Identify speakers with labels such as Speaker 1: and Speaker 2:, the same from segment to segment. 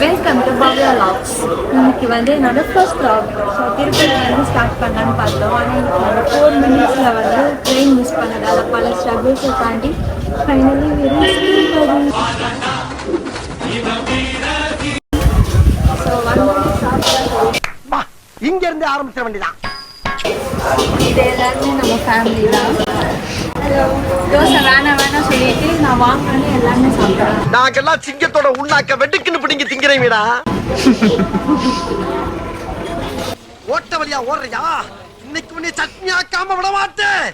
Speaker 1: Welcome to Bhavya lakhs இன்னைக்கு வந்து என்னோட ஃபர்ஸ்ட் லாக் ஸோ வந்து ஸ்டார்ட் பண்ணலான்னு பார்த்தோம். ஆனால் எனக்கு ஃபோர் மினிட்ஸில் வந்து ட்ரெயின் மிஸ் பண்ணதால் பல ஸ்ட்ரகிள்ஸை தாண்டி ஃபைனலி வெறும் ஸோ வந்து சாப்பிட்டா
Speaker 2: இங்க இருந்து ஆரம்பிச்சிட வேண்டியதான்
Speaker 1: இது எல்லாருமே நம்ம ஃபேமிலி தான். தோசை வேணாம் வேணாம் சொல்லிட்டு நான் வாங்கினே எல்லாமே
Speaker 2: நாங்கெல்லாம் சிங்கத்தோட உண்ணாக்க வெட்டுக்குன்னு பிடிங்க திங்கிறீங்கடா ஓட்ட வழியா ஓடுறியா? இன்னைக்கு உன்னை சட்னி ஆக்காம விட மாட்டேன்.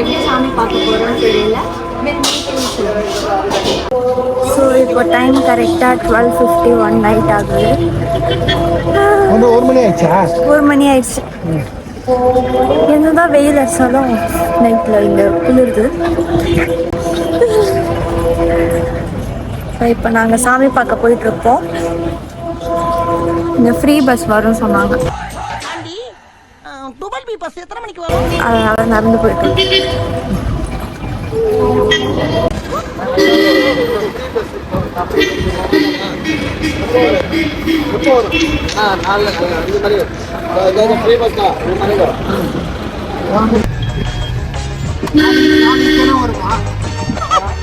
Speaker 1: எப்படி சாமி பார்க்க போகிறோம்னு தெரியல. ஸோ இப்போ டைம் கரெக்டாக டுவெல் ஃபிஃப்டி ஒன் நைட் ஆகுது.
Speaker 3: ஒரு மணி ஆயிடுச்சா?
Speaker 1: ஒரு மணி ஆயிடுச்சு. என்னதான் வெயில் அடிச்சாலும் நைட்டில் இங்கே குளிருது. இப்போ நாங்கள் சாமி பார்க்க போயிட்டு இருக்கோம். இந்த ஃப்ரீ பஸ் வரும் சொன்னாங்க. அதனால நடந்து போயிட்டு.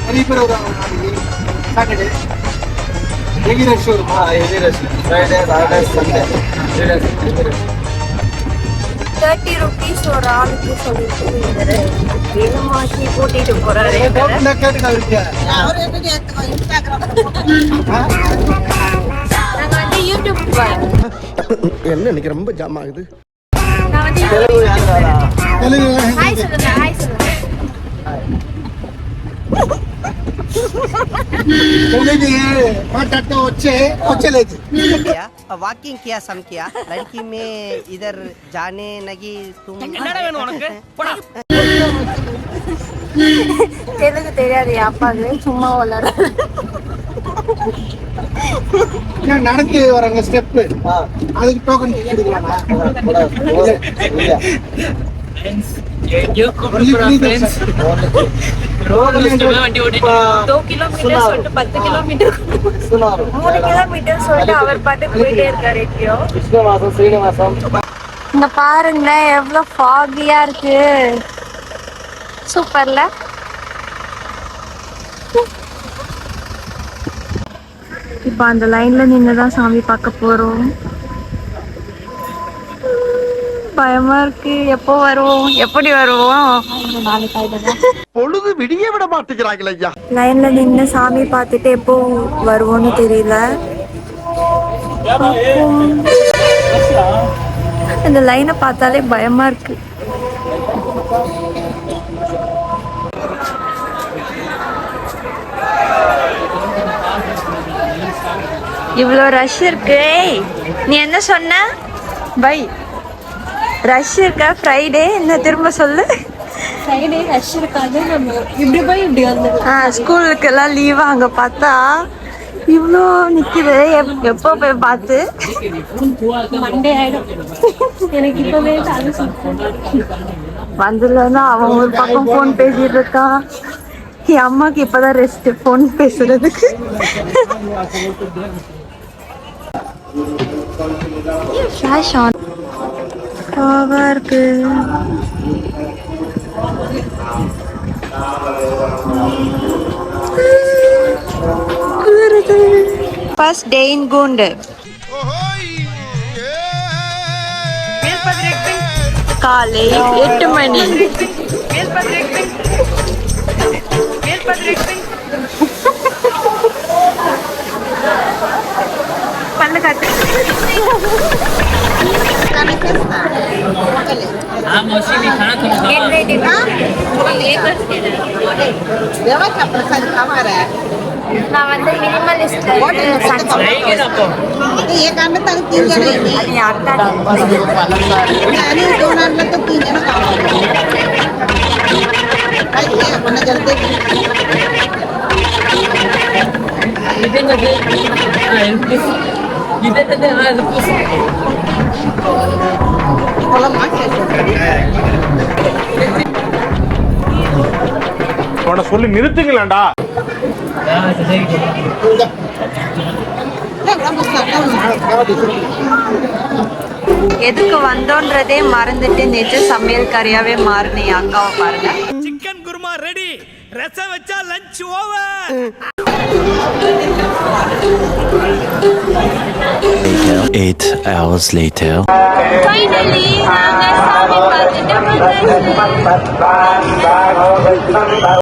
Speaker 3: நிறைய பேர் வருவாங்க நாளைக்கு சாட்டர்டே ஹெவி ரஷ் வருமா
Speaker 1: thirty rupees ஒரு ஆளுக்கு சொல்லிட்டு வேணுமாக்கி கூட்டிட்டு போறாரு. நாங்க வந்து யூடியூப்.
Speaker 2: என்ன இன்னைக்கு ரொம்ப ஜாம் ஆகுது?
Speaker 1: ஹாய் சொல்லுங்க ஹாய் சொல்லுங்க.
Speaker 3: తొమ్మిది మాట్లాడుతూ వచ్చే వచ్చలేదు
Speaker 4: வாக்கிங் கியா சம் கியா லட்கி இதர் ஜானே நகி
Speaker 1: தும் தெரியாது என் அப்பாவுக்கு சும்மா வளர
Speaker 3: நான் நடந்து வரங்க ஸ்டெப்பு அதுக்கு டோக்கன்
Speaker 1: டூ கிலோமீட்டர் சொல்லிட்டு பத்து கிலோமீட்டர் மூணு கிலோமீட்டர் சொல்லிட்டு அவர் பாட்டுக்கு போயிட்டே இருக்காரு எப்பயோ இங்க பாருங்களேன் எவ்வளவு ஃபாகியா இருக்கு சூப்பர்ல இப்போ அந்த லைன்ல நின்று தான் சாமி பார்க்க போறோம். பயமா இருக்கு. எப்போ வருவோம்? எப்படி வருவோம்?
Speaker 2: பொழுது விடிய விட மாட்டேங்கிறாங்களே ஐயா.
Speaker 1: லைன்ல நின்று சாமி பார்த்துட்டு எப்போ வருவோம்னு தெரியல. இந்த லைனை பார்த்தாலே பயமா இருக்கு. இவ்வளோ ரஷ் இருக்கு. நீ என்ன சொன்ன? பை ரஷ் இருக்கா? ஃப்ரைடே என்ன திரும்ப சொல்லு?
Speaker 5: ஃப்ரைடே ரஷ் இருக்காது. நம்ம இப்படி போய் இப்படி வந்து
Speaker 1: ஆ ஸ்கூலுக்கெல்லாம் லீவா அங்க பார்த்தா இவ்வளோ நிக்குது. எப்- எப்போ போய் பார்த்து?
Speaker 5: மண்டே ஆயிடும். எனக்கு இப்பவே.
Speaker 1: வந்ததுலன்னா அவன் ஒரு பக்கம் ஃபோன் பேசிட்டு இருக்கான். என் அம்மாக்கு இப்பதான் ரெஸ்ட் ஃபோன் பேசுறதுக்கு. ஃபிளாஷ் ஆன் இருக்கு ஃபர்ஸ்ட் டே இன் கூண்டு காலை எட்டு மணி. Get ready, வா. நான் வந்து மினிமலிஸ்ட்
Speaker 6: ये कांड तक तीन जने हैं
Speaker 1: அது என் அக்கா
Speaker 6: यानी दो नाटक तो तीन जने काम भाई ये अपना जल्दी kalau அவனை
Speaker 3: சொல்லி நிறுத்துங்களேண்டா
Speaker 1: எதுக்கு வந்தோன்றதே மறந்துட்டு நேற்று சமையல்காரியாவே மாறினே அக்காவை பாருங்க.
Speaker 7: சிக்கன் குருமா ரெடி ரசம் வச்சா lunch over later.
Speaker 8: Eight hours later.
Speaker 9: Finally,